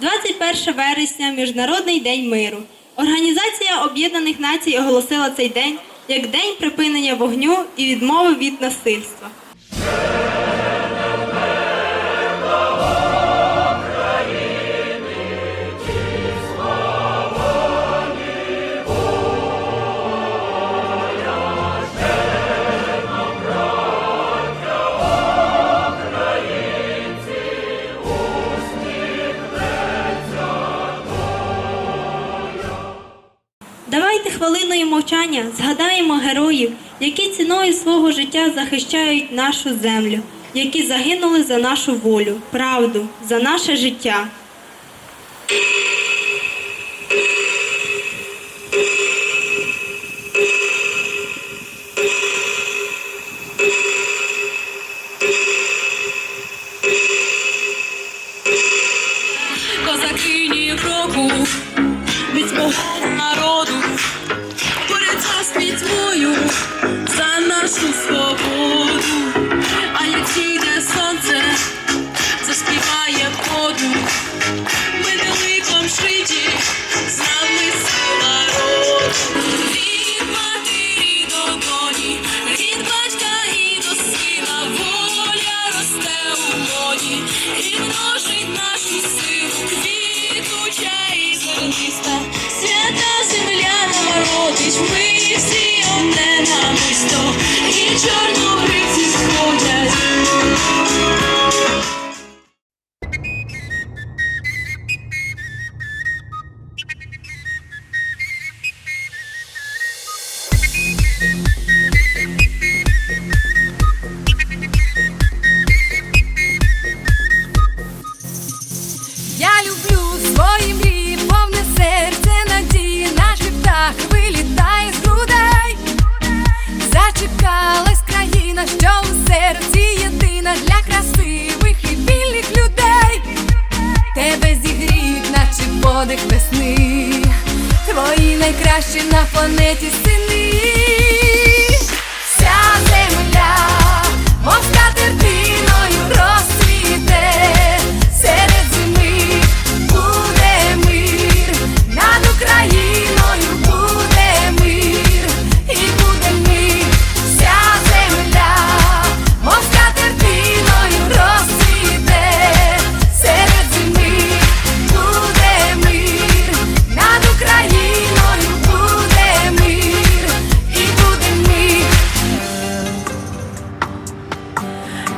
21 вересня Міжнародний день миру. Організація Об'єднаних Націй оголосила цей день як день припинення вогню і відмови від насильства. Мовчання згадаємо героїв, які ціною свого життя захищають нашу землю, які загинули за нашу волю, правду, за наше життя. козакині кроку від свого народу, з за нашу свободу, а як зійде сонце, заспіває воду, Я люблю свої Зачекалась країна, що у серці єдина для красивих і вільних людей. Тебе зігріють, наче подих весни. Твої найкращі на планеті сини.